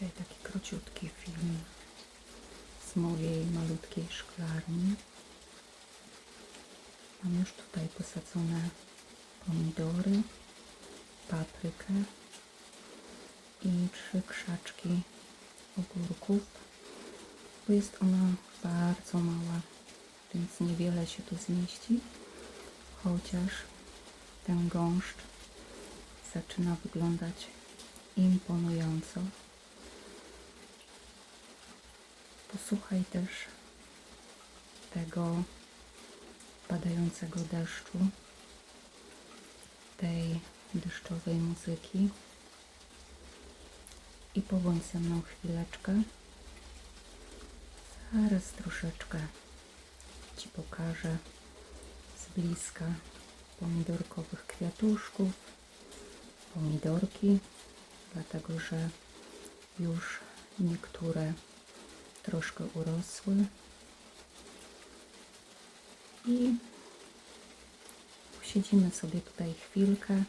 Dzisiaj taki króciutki film z mojej malutkiej szklarni. Mam już tutaj posadzone pomidory, paprykę i trzy krzaczki ogórków, bo jest ona bardzo mała, więc niewiele się tu zmieści, chociaż ten gąszcz zaczyna wyglądać imponująco. Posłuchaj też tego padającego deszczu, tej deszczowej muzyki i pobądź ze mną chwileczkę. Zaraz troszeczkę Ci pokażę z bliska pomidorkowych kwiatuszków, pomidorki, dlatego że już niektóre troszkę urosły i posiedzimy sobie tutaj chwilkę,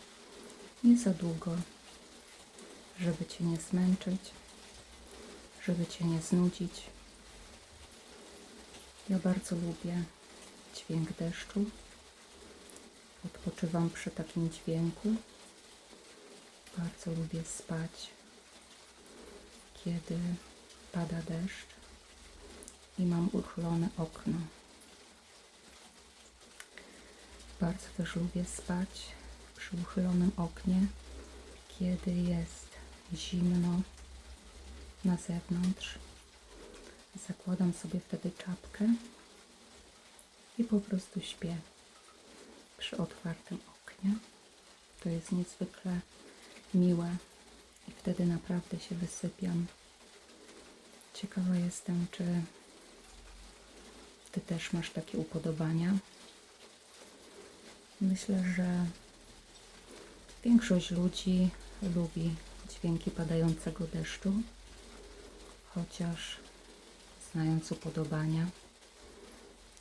nie za długo, żeby Cię nie zmęczyć, żeby Cię nie znudzić. Ja bardzo lubię dźwięk deszczu. Odpoczywam przy takim dźwięku. Bardzo lubię spać, kiedy pada deszcz i mam uchylone okno. Bardzo też lubię spać przy uchylonym oknie, kiedy jest zimno na zewnątrz. Zakładam sobie wtedy czapkę i po prostu śpię przy otwartym oknie. To jest niezwykle miłe i wtedy naprawdę się wysypiam. Ciekawa jestem, czy Ty też masz takie upodobania. Myślę, że większość ludzi lubi dźwięki padającego deszczu, chociaż znając upodobania,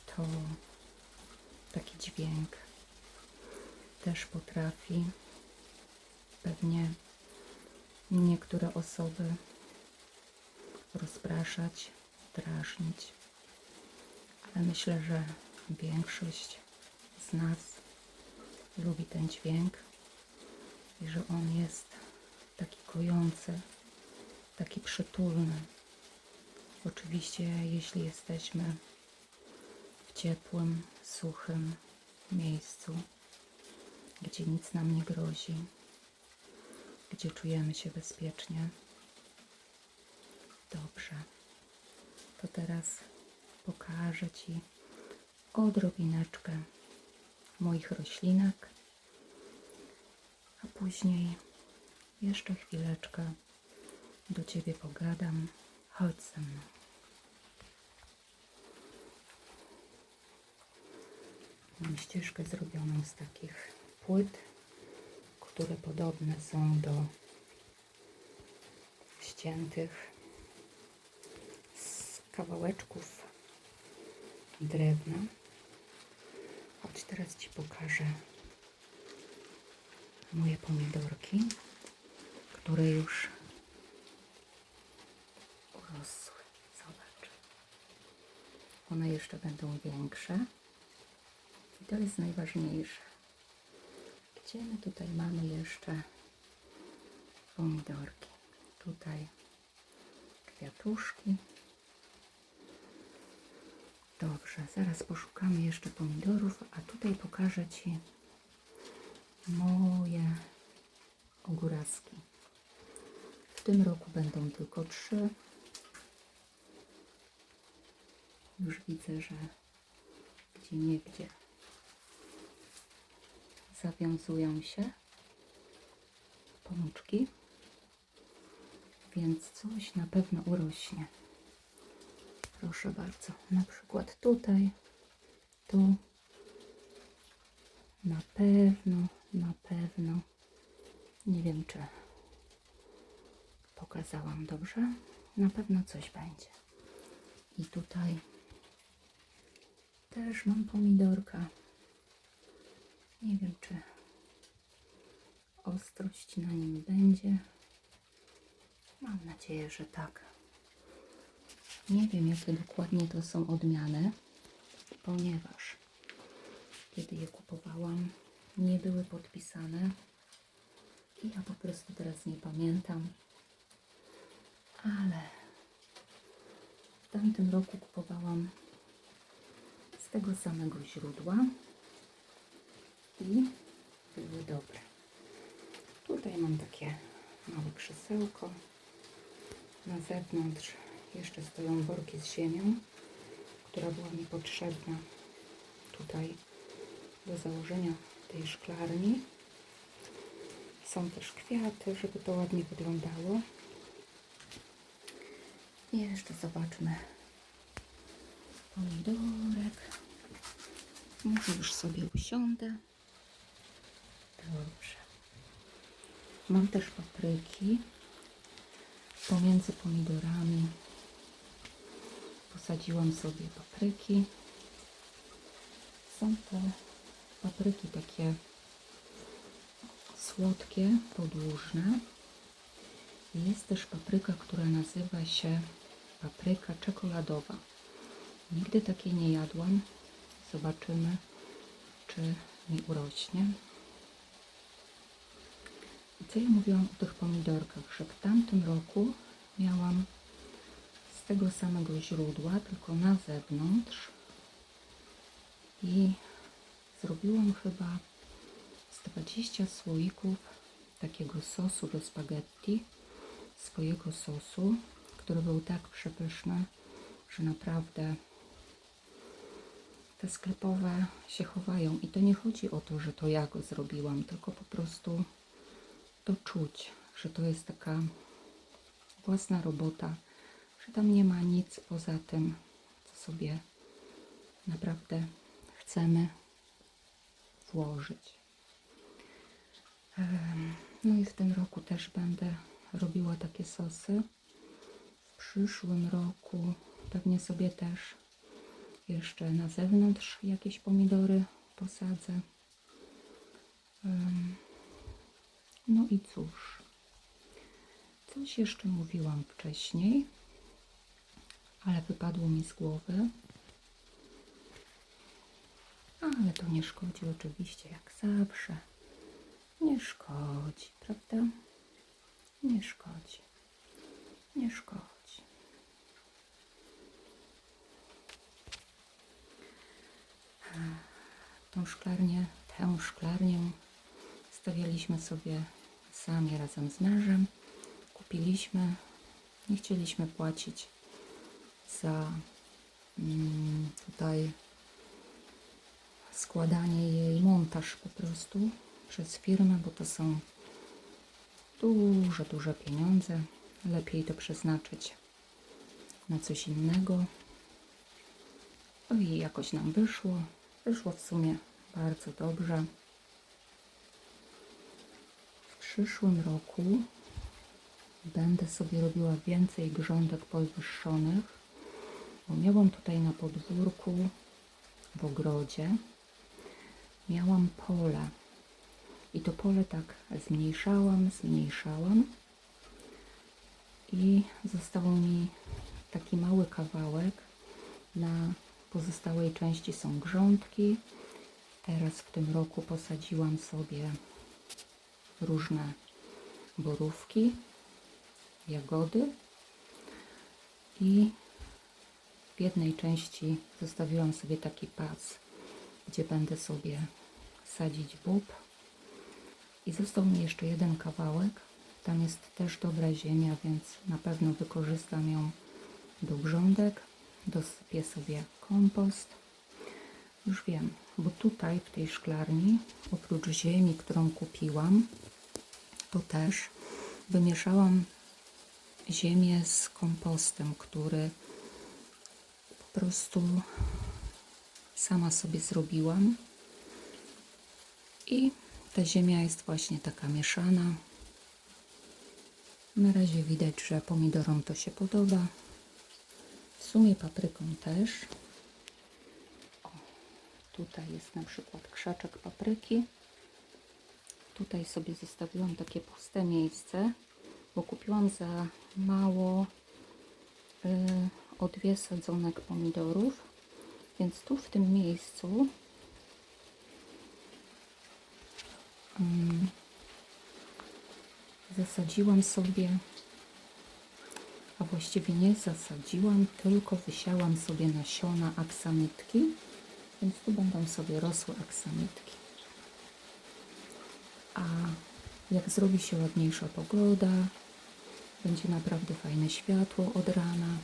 to taki dźwięk też potrafi pewnie niektóre osoby rozpraszać, drażnić, myślę, że większość z nas lubi ten dźwięk i że on jest taki kojący, taki przytulny. Oczywiście, jeśli jesteśmy w ciepłym, suchym miejscu, gdzie nic nam nie grozi, gdzie czujemy się bezpiecznie. Dobrze. To teraz pokażę Ci odrobineczkę moich roślinek, a później jeszcze chwileczkę do Ciebie pogadam. Chodź ze mną. Mam ścieżkę zrobioną z takich płyt, które podobne są do ściętych z kawałeczków drewna. Chodź teraz Ci pokażę moje pomidorki, które już urosły. Zobacz. One jeszcze będą większe. I to jest najważniejsze. Gdzie my tutaj mamy jeszcze pomidorki? Tutaj kwiatuszki. Dobrze, zaraz poszukamy jeszcze pomidorów, a tutaj pokażę Ci moje ogóraski. W tym roku będą tylko trzy. Już widzę, że gdzie zawiązują się pączki, więc coś na pewno urośnie. Proszę bardzo, na przykład tutaj, tu, na pewno, na pewno, nie wiem czy pokazałam dobrze, na pewno coś będzie. I tutaj też mam pomidorka. Nie wiem, czy ostrość na nim będzie. Mam nadzieję, że tak. Nie wiem, jakie dokładnie to są odmiany, ponieważ kiedy je kupowałam, nie były podpisane i ja po prostu teraz nie pamiętam. Ale w tamtym roku kupowałam z tego samego źródła i były dobre. Tutaj mam takie małe krzesełko. Na zewnątrz jeszcze stoją worki z ziemią, która była mi potrzebna tutaj do założenia tej szklarni. Są też kwiaty, żeby to ładnie wyglądało. Jeszcze zobaczmy pomidorek. Może już sobie usiądę. Dobrze. Mam też papryki pomiędzy pomidorami. Posadziłam sobie papryki. Są to papryki takie słodkie, podłużne. Jest też papryka, która nazywa się papryka czekoladowa. Nigdy takiej nie jadłam. Zobaczymy, czy mi urośnie. I co ja mówiłam o tych pomidorkach, że w tamtym roku miałam tego samego źródła, tylko na zewnątrz i zrobiłam chyba z 20 słoików takiego sosu do spaghetti, swojego sosu, który był tak przepyszny, że naprawdę te sklepowe się chowają. I to nie chodzi o to, że to ja go zrobiłam, tylko po prostu to czuć, że to jest taka własna robota, że tam nie ma nic poza tym, co sobie naprawdę chcemy włożyć. No i w tym roku też będę robiła takie sosy. W przyszłym roku pewnie sobie też jeszcze na zewnątrz jakieś pomidory posadzę. No i cóż, coś jeszcze mówiłam wcześniej, ale wypadło mi z głowy. Ale to nie szkodzi oczywiście, jak zawsze. Nie szkodzi, prawda? Nie szkodzi. Nie szkodzi. Tą szklarnię, tę szklarnię stawialiśmy sobie sami razem z mężem. Kupiliśmy, nie chcieliśmy płacić za mm, tutaj składanie jej, montaż po prostu przez firmę, bo to są duże, duże pieniądze. Lepiej to przeznaczyć na coś innego. No i jakoś nam wyszło. Wyszło w sumie bardzo dobrze. W przyszłym roku będę sobie robiła więcej grządek podwyższonych, miałam tutaj na podwórku w ogrodzie miałam pole. I to pole tak zmniejszałam, zmniejszałam. I został mi taki mały kawałek. Na pozostałej części są grządki. Teraz w tym roku posadziłam sobie różne borówki jagody. I w jednej części zostawiłam sobie taki pas gdzie będę sobie sadzić bób. I został mi jeszcze jeden kawałek. Tam jest też dobra ziemia, więc na pewno wykorzystam ją do grządek. Dosypię sobie kompost. Już wiem, bo tutaj w tej szklarni, oprócz ziemi, którą kupiłam, to też wymieszałam ziemię z kompostem, który po prostu sama sobie zrobiłam. I ta ziemia jest właśnie taka mieszana. Na razie widać, że pomidorom to się podoba. W sumie papryką też. O, tutaj jest na przykład krzaczek papryki. Tutaj sobie zostawiłam takie puste miejsce, bo kupiłam za mało y, o dwie sadzonek pomidorów, więc tu w tym miejscu ym, zasadziłam sobie, a właściwie nie zasadziłam, tylko wysiałam sobie nasiona aksamitki, więc tu będą sobie rosły aksamitki. A jak zrobi się ładniejsza pogoda, będzie naprawdę fajne światło od rana,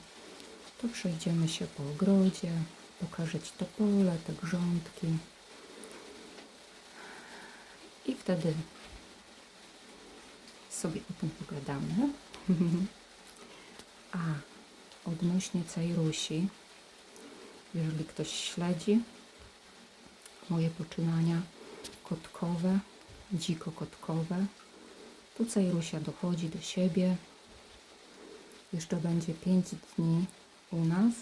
to przejdziemy się po ogrodzie, pokażę Ci to pole, te grządki. I wtedy sobie o tym pogadamy. A odnośnie Cejrusi, jeżeli ktoś śledzi moje poczynania kotkowe, dziko kotkowe, to Cejrusia dochodzi do siebie. Jeszcze będzie 5 dni u nas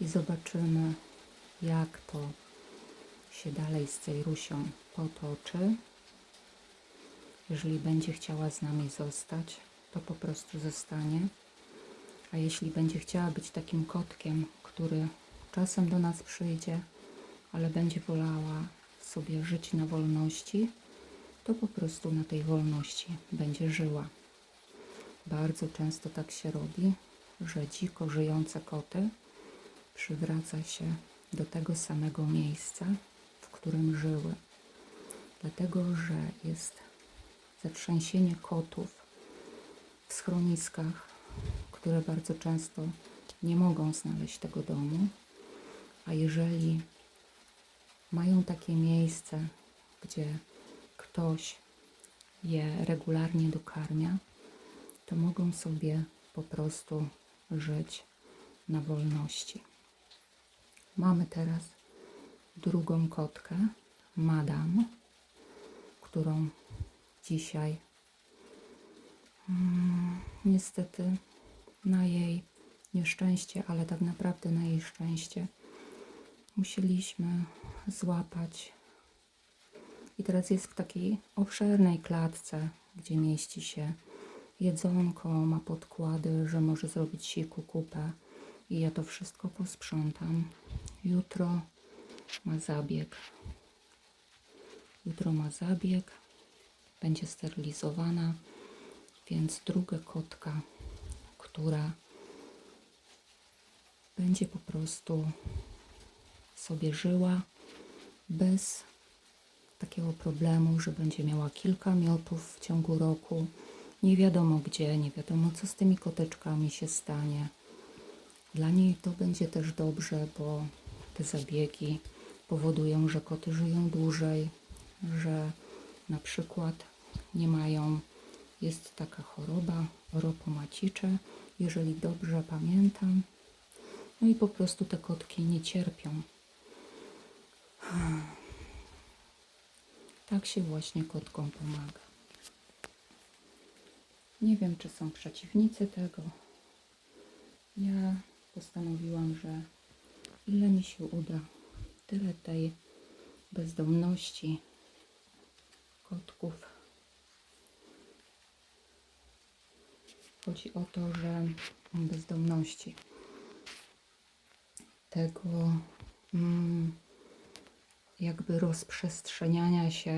i zobaczymy, jak to się dalej z Cejrusią potoczy. Jeżeli będzie chciała z nami zostać, to po prostu zostanie. A jeśli będzie chciała być takim kotkiem, który czasem do nas przyjdzie, ale będzie wolała sobie żyć na wolności, to po prostu na tej wolności będzie żyła. Bardzo często tak się robi, że dziko żyjące koty przywraca się do tego samego miejsca, w którym żyły. Dlatego, że jest zatrzęsienie kotów w schroniskach, które bardzo często nie mogą znaleźć tego domu, a jeżeli mają takie miejsce, gdzie ktoś je regularnie dokarmia, to mogą sobie po prostu żyć na wolności. Mamy teraz drugą kotkę, Madame, którą dzisiaj mm, niestety na jej nieszczęście, ale tak naprawdę na jej szczęście musieliśmy złapać. I teraz jest w takiej obszernej klatce, gdzie mieści się jedzonko, ma podkłady, że może zrobić siku kupę. I ja to wszystko posprzątam. Jutro ma zabieg. Jutro ma zabieg. Będzie sterylizowana. Więc druga kotka, która będzie po prostu sobie żyła bez takiego problemu, że będzie miała kilka miotów w ciągu roku. Nie wiadomo gdzie, nie wiadomo co z tymi koteczkami się stanie. Dla niej to będzie też dobrze, bo te zabiegi powodują, że koty żyją dłużej, że na przykład nie mają, jest taka choroba oropomacicze, jeżeli dobrze pamiętam. No i po prostu te kotki nie cierpią. Tak się właśnie kotkom pomaga. Nie wiem, czy są przeciwnicy tego. Ja postanowiłam, że ile mi się uda, tyle tej bezdomności kotków. Chodzi o to, że bezdomności tego mm, jakby rozprzestrzeniania się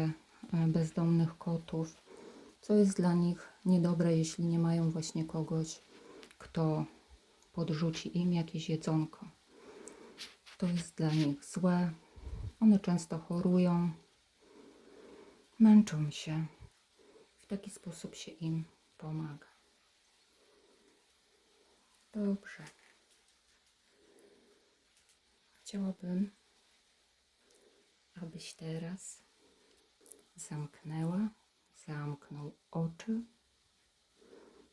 e, bezdomnych kotów, co jest dla nich niedobre, jeśli nie mają właśnie kogoś, kto podrzuci im jakieś jedzonko. To jest dla nich złe. One często chorują, męczą się. W taki sposób się im pomaga. Dobrze. Chciałabym, abyś teraz zamknęła, zamknął oczy,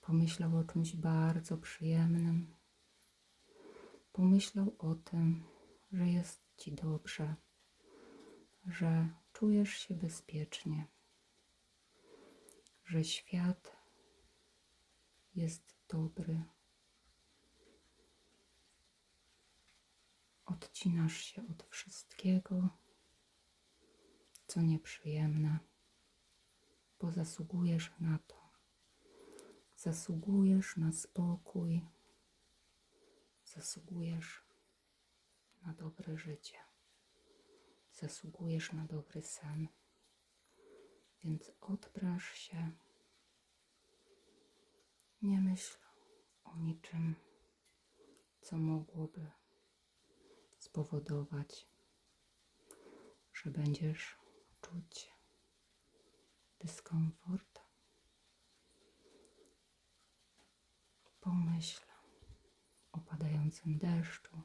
pomyślał o czymś bardzo przyjemnym, pomyślał o tym, że jest ci dobrze, że czujesz się bezpiecznie, że świat jest dobry. Odcinasz się od wszystkiego, co nieprzyjemne, bo zasługujesz na to. Zasługujesz na spokój, zasługujesz na dobre życie, zasługujesz na dobry sen. Więc odpraż się. Nie myśl o niczym, co mogłoby spowodować, że będziesz czuć dyskomfort. Pomyśl o padającym deszczu,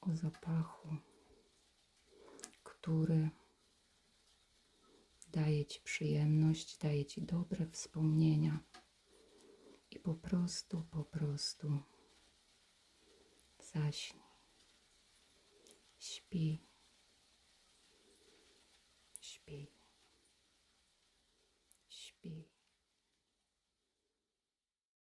o zapachu, który daje Ci przyjemność, daje Ci dobre wspomnienia i po prostu, po prostu zaśnij. Śpi.